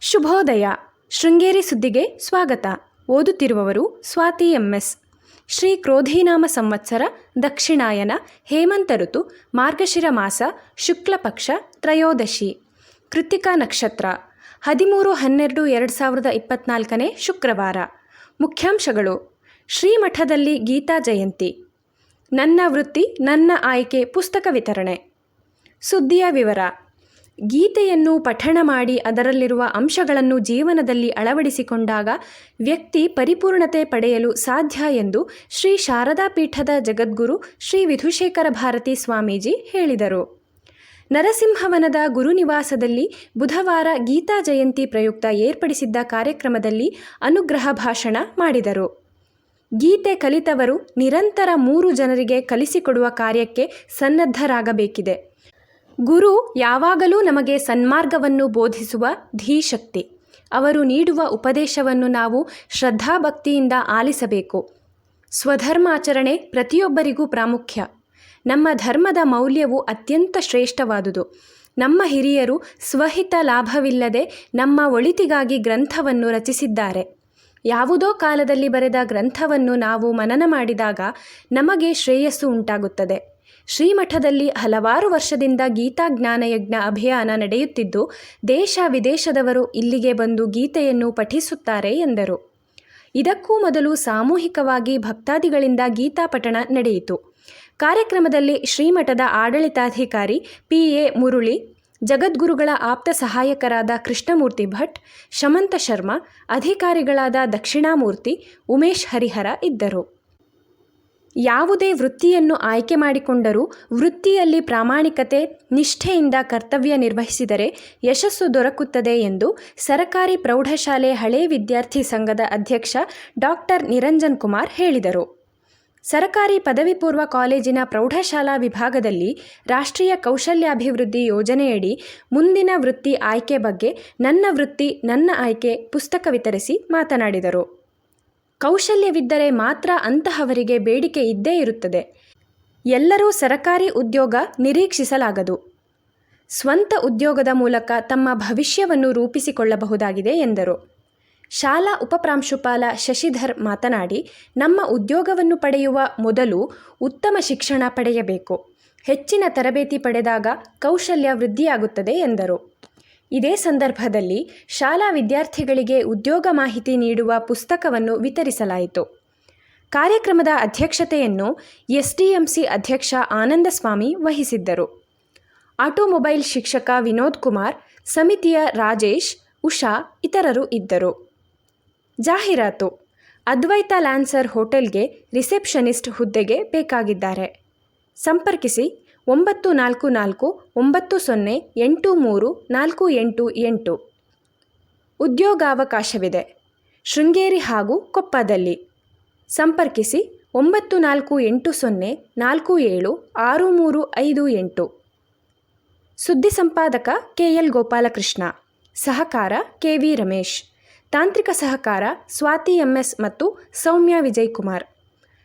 ಶುಭೋದಯ. ಶೃಂಗೇರಿ ಸುದ್ದಿಗೆ ಸ್ವಾಗತ. ಓದುತ್ತಿರುವವರು ಸ್ವಾತಿ ಎಂಎಸ್. ಶ್ರೀ ಕ್ರೋಧೀನಾಮ ಸಂವತ್ಸರ, ದಕ್ಷಿಣಾಯನ, ಹೇಮಂತ ಋತು, ಮಾರ್ಗಶಿರ ಮಾಸ, ಶುಕ್ಲ ಪಕ್ಷ, ತ್ರಯೋದಶಿ. ಕೃತಿಕಾ ನಕ್ಷತ್ರ. ಹದಿಮೂರು, ಹನ್ನೆರಡು, ಎರಡು ಸಾವಿರದ ಇಪ್ಪತ್ನಾಲ್ಕನೇ ಶುಕ್ರವಾರ. ಮುಖ್ಯಾಂಶಗಳು. ಶ್ರೀಮಠದಲ್ಲಿ ಗೀತಾ ಜಯಂತಿ. ನನ್ನ ವೃತ್ತಿ, ನನ್ನ ಆಯ್ಕೆ, ಪುಸ್ತಕ ವಿತರಣೆ. ಸುದ್ದಿಯ ವಿವರ. ಗೀತೆಯನ್ನು ಪಠಣ ಮಾಡಿ ಅದರಲ್ಲಿರುವ ಅಂಶಗಳನ್ನು ಜೀವನದಲ್ಲಿ ಅಳವಡಿಸಿಕೊಂಡಾಗ ವ್ಯಕ್ತಿ ಪರಿಪೂರ್ಣತೆ ಪಡೆಯಲು ಸಾಧ್ಯ ಎಂದು ಶ್ರೀ ಶಾರದಾ ಪೀಠದ ಜಗದ್ಗುರು ಶ್ರೀ ವಿಧುಶೇಖರ ಭಾರತಿ ಸ್ವಾಮೀಜಿ ಹೇಳಿದರು. ನರಸಿಂಹವನದ ಗುರುನಿವಾಸದಲ್ಲಿ ಬುಧವಾರ ಗೀತಾ ಜಯಂತಿ ಪ್ರಯುಕ್ತ ಏರ್ಪಡಿಸಿದ್ದ ಕಾರ್ಯಕ್ರಮದಲ್ಲಿ ಅನುಗ್ರಹ ಭಾಷಣ ಮಾಡಿದರು. ಗೀತೆ ಕಲಿತವರು ನಿರಂತರ ಮೂರು ಜನರಿಗೆ ಕಲಿಸಿಕೊಡುವ ಕಾರ್ಯಕ್ಕೆ ಸನ್ನದ್ಧರಾಗಬೇಕಿದೆ. ಗುರು ಯಾವಾಗಲೂ ನಮಗೆ ಸನ್ಮಾರ್ಗವನ್ನು ಬೋಧಿಸುವ ಧೀಶಕ್ತಿ. ಅವರು ನೀಡುವ ಉಪದೇಶವನ್ನು ನಾವು ಶ್ರದ್ಧಾಭಕ್ತಿಯಿಂದ ಆಲಿಸಬೇಕು. ಸ್ವಧರ್ಮಾಚರಣೆ ಪ್ರತಿಯೊಬ್ಬರಿಗೂ ಪ್ರಾಮುಖ್ಯ. ನಮ್ಮ ಧರ್ಮದ ಮೌಲ್ಯವು ಅತ್ಯಂತ ಶ್ರೇಷ್ಠವಾದುದು. ನಮ್ಮ ಹಿರಿಯರು ಸ್ವಹಿತ ಲಾಭವಿಲ್ಲದೆ ನಮ್ಮ ಒಳಿತಿಗಾಗಿ ಗ್ರಂಥವನ್ನು ರಚಿಸಿದ್ದಾರೆ. ಯಾವುದೋ ಕಾಲದಲ್ಲಿ ಬರೆದ ಗ್ರಂಥವನ್ನು ನಾವು ಮನನ ಮಾಡಿದಾಗ ನಮಗೆ ಶ್ರೇಯಸ್ಸು ಉಂಟಾಗುತ್ತದೆ. ಶ್ರೀಮಠದಲ್ಲಿ ಹಲವಾರು ವರ್ಷದಿಂದ ಗೀತಾ ಜ್ಞಾನಯಜ್ಞ ಅಭಿಯಾನ ನಡೆಯುತ್ತಿದ್ದು, ದೇಶ ವಿದೇಶದವರು ಇಲ್ಲಿಗೆ ಬಂದು ಗೀತೆಯನ್ನು ಪಠಿಸುತ್ತಾರೆ ಎಂದರು. ಇದಕ್ಕೂ ಮೊದಲು ಸಾಮೂಹಿಕವಾಗಿ ಭಕ್ತಾದಿಗಳಿಂದ ಗೀತಾ ಪಠಣ ನಡೆಯಿತು. ಕಾರ್ಯಕ್ರಮದಲ್ಲಿ ಶ್ರೀಮಠದ ಆಡಳಿತಾಧಿಕಾರಿ ಪಿ. ಎ. ಮುರುಳಿ, ಜಗದ್ಗುರುಗಳ ಆಪ್ತ ಸಹಾಯಕರಾದ ಕೃಷ್ಣಮೂರ್ತಿ ಭಟ್, ಶಮಂತ ಶರ್ಮಾ, ಅಧಿಕಾರಿಗಳಾದ ದಕ್ಷಿಣಾಮೂರ್ತಿ ಉಮೇಶ್ ಹರಿಹರ ಇದ್ದರು. ಯಾವುದೇ ವೃತ್ತಿಯನ್ನು ಆಯ್ಕೆ ಮಾಡಿಕೊಂಡರೂ ವೃತ್ತಿಯಲ್ಲಿ ಪ್ರಾಮಾಣಿಕತೆ, ನಿಷ್ಠೆಯಿಂದ ಕರ್ತವ್ಯ ನಿರ್ವಹಿಸಿದರೆ ಯಶಸ್ಸು ದೊರಕುತ್ತದೆ ಎಂದು ಸರಕಾರಿ ಪ್ರೌಢಶಾಲೆ ಹಳೇ ವಿದ್ಯಾರ್ಥಿ ಸಂಘದ ಅಧ್ಯಕ್ಷ ಡಾಕ್ಟರ್ ನಿರಂಜನ್ ಕುಮಾರ್ ಹೇಳಿದರು. ಸರಕಾರಿ ಪದವಿ ಪೂರ್ವ ಕಾಲೇಜಿನ ಪ್ರೌಢಶಾಲಾ ವಿಭಾಗದಲ್ಲಿ ರಾಷ್ಟ್ರೀಯ ಕೌಶಲ್ಯಾಭಿವೃದ್ಧಿ ಯೋಜನೆಯಡಿ ಮುಂದಿನ ವೃತ್ತಿ ಆಯ್ಕೆ ಬಗ್ಗೆ ನನ್ನ ವೃತ್ತಿ, ನನ್ನ ಆಯ್ಕೆ ಪುಸ್ತಕ ವಿತರಿಸಿ ಮಾತನಾಡಿದರು. ಕೌಶಲ್ಯವಿದ್ದರೆ ಮಾತ್ರ ಅಂತಹವರಿಗೆ ಬೇಡಿಕೆ ಇದ್ದೇ ಇರುತ್ತದೆ. ಎಲ್ಲರೂ ಸರಕಾರಿ ಉದ್ಯೋಗ ನಿರೀಕ್ಷಿಸಲಾಗದು. ಸ್ವಂತ ಉದ್ಯೋಗದ ಮೂಲಕ ತಮ್ಮ ಭವಿಷ್ಯವನ್ನು ರೂಪಿಸಿಕೊಳ್ಳಬಹುದಾಗಿದೆ ಎಂದರು. ಶಾಲಾ ಉಪಪ್ರಾಂಶುಪಾಲ ಶಶಿಧರ್ ಮಾತನಾಡಿ, ನಮ್ಮ ಉದ್ಯೋಗವನ್ನು ಪಡೆಯುವ ಮೊದಲು ಉತ್ತಮ ಶಿಕ್ಷಣ ಪಡೆಯಬೇಕು. ಹೆಚ್ಚಿನ ತರಬೇತಿ ಪಡೆದಾಗ ಕೌಶಲ್ಯ ವೃದ್ಧಿಯಾಗುತ್ತದೆ ಎಂದರು. ಇದೇ ಸಂದರ್ಭದಲ್ಲಿ ಶಾಲಾ ವಿದ್ಯಾರ್ಥಿಗಳಿಗೆ ಉದ್ಯೋಗ ಮಾಹಿತಿ ನೀಡುವ ಪುಸ್ತಕವನ್ನು ವಿತರಿಸಲಾಯಿತು. ಕಾರ್ಯಕ್ರಮದ ಅಧ್ಯಕ್ಷತೆಯನ್ನು ಎಸ್ಡಿಎಂಸಿ ಅಧ್ಯಕ್ಷ ಆನಂದಸ್ವಾಮಿ ವಹಿಸಿದ್ದರು. ಆಟೋಮೊಬೈಲ್ ಶಿಕ್ಷಕ ವಿನೋದ್ ಕುಮಾರ್, ಸಮಿತಿಯ ರಾಜೇಶ್, ಉಷಾ ಇತರರು ಇದ್ದರು. ಜಾಹೀರಾತು, ಅದ್ವೈತ ಲ್ಯಾನ್ಸರ್ ಹೋಟೆಲ್ಗೆ ರಿಸೆಪ್ಷನಿಸ್ಟ್ ಹುದ್ದೆಗೆ ಬೇಕಾಗಿದ್ದಾರೆ. ಸಂಪರ್ಕಿಸಿ ಒಂಬತ್ತು ನಾಲ್ಕು ನಾಲ್ಕು ಒಂಬತ್ತು ಸೊನ್ನೆ ಎಂಟು ಮೂರು ನಾಲ್ಕು ಎಂಟು ಎಂಟು. ಉದ್ಯೋಗಾವಕಾಶವಿದೆ. ಶೃಂಗೇರಿ ಹಾಗೂ ಕೊಪ್ಪದಲ್ಲಿ. ಸಂಪರ್ಕಿಸಿ ಒಂಬತ್ತು ನಾಲ್ಕು ಎಂಟು ಸೊನ್ನೆ ನಾಲ್ಕು ಏಳು ಆರು ಮೂರು ಐದು ಎಂಟು. ಸುದ್ದಿ ಸಂಪಾದಕ ಕೆ ಎಲ್ ಗೋಪಾಲಕೃಷ್ಣ. ಸಹಕಾರ ಕೆ ವಿ ರಮೇಶ್. ತಾಂತ್ರಿಕ ಸಹಕಾರ ಸ್ವಾತಿ ಎಂಎಸ್ ಮತ್ತು ಸೌಮ್ಯ ವಿಜಯ್ ಕುಮಾರ್.